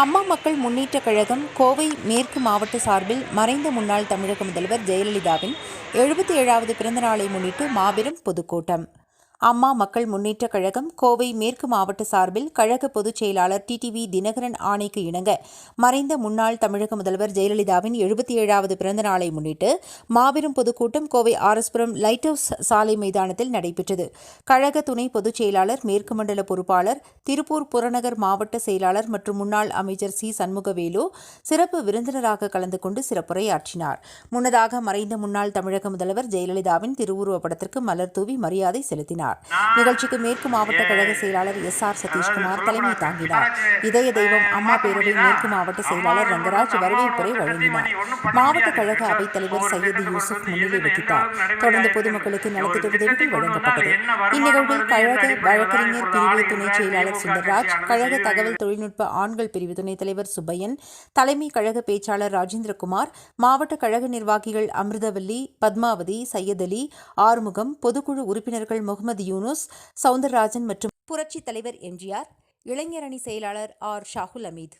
அம்மா மக்கள் முன்னேற்ற கழகம் கோவை மேற்கு மாவட்ட சார்பில் மறைந்த முன்னாள் தமிழக முதல்வர் ஜெயலலிதாவின் எழுபத்தி ஏழாவது பிறந்த நாளை முன்னிட்டு மாபெரும் பொதுக்கூட்டம். அம்மா மக்கள் முன்னேற்ற கழகம் கோவை மேற்கு மாவட்ட சார்பில் கழக பொதுச் செயலாளர் டிடிவி தினகரன் ஆணைக்கு இணங்க மறைந்த முன்னாள் தமிழக முதல்வர் ஜெயலலிதாவின் எழுபத்தி ஏழாவது பிறந்த நாளை முன்னிட்டு மாபெரும் பொதுக்கூட்டம் கோவை ஆரஸ்புரம் லைட் ஹவுஸ் சாலை மைதானத்தில் நடைபெற்றது. கழக துணை பொதுச் செயலாளர் மேற்கு மண்டல பொறுப்பாளர் திருப்பூர் புறநகர் மாவட்ட செயலாளர் மற்றும் முன்னாள் அமைச்சர் சி. சண்முகவேலு சிறப்பு விருந்தினராக கலந்து கொண்டு சிறப்புரையாற்றினார். முன்னதாக மறைந்த முன்னாள் தமிழக முதல்வர் ஜெயலலிதாவின் திருவுருவப் படத்திற்கு மலர் தூவி மரியாதை செலுத்தினார். நிகழ்ச்சிக்கு மேற்கு மாவட்ட கழக செயலாளர் எஸ். ஆர். சதீஷ்குமார் தலைமை தாங்கினார். இதய தெய்வம் அம்மா பேரவை மேற்கு மாவட்ட செயலாளர் ரங்கராஜ் வரவேற்புரை வழங்கினார். மாவட்ட கழக அவைத் தலைவர் சையது யூசுப் முன்னிலை வகித்தார். தொடர்ந்து பொதுமக்களுக்கு நலத்திட்ட உதவிகள் வழங்கப்பட்டது. இந்நிகழ்வில் கழக வழக்கறிஞர் பிரிவு துணை செயலாளர் சுந்தர்ராஜ் கழக தகவல் தொழில்நுட்ப ஆண்கள் பிரிவு துணைத் தலைவர் சுப்பையன் தலைமை கழக பேச்சாளர் ராஜேந்திரகுமார் மாவட்ட கழக நிர்வாகிகள் அமிர்தவல்லி பத்மாவதி சையத் அலி ஆறுமுகம் பொதுக்குழு உறுப்பினர்கள் முகமது யூனுஸ் சவுந்தரராஜன் மற்றும் புரட்சித் தலைவர் எம்ஜிஆர் இளைஞரணி செயலாளர் ஆர் ஷாகுல் அமீத்.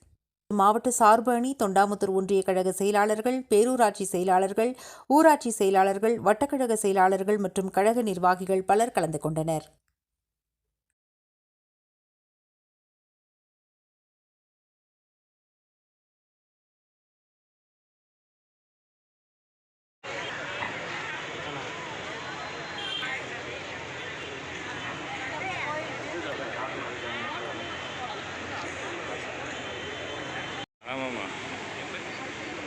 மாவட்ட சார்பு அணி தொண்டாமுத்தூர் ஒன்றிய கழக செயலாளர்கள் பேரூராட்சி செயலாளர்கள் ஊராட்சி செயலாளர்கள் வட்டக்கழக செயலாளர்கள் மற்றும் கழக நிர்வாகிகள் பலர் கலந்து கொண்டனர்.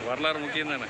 வரலாறு முக்கியம் தானே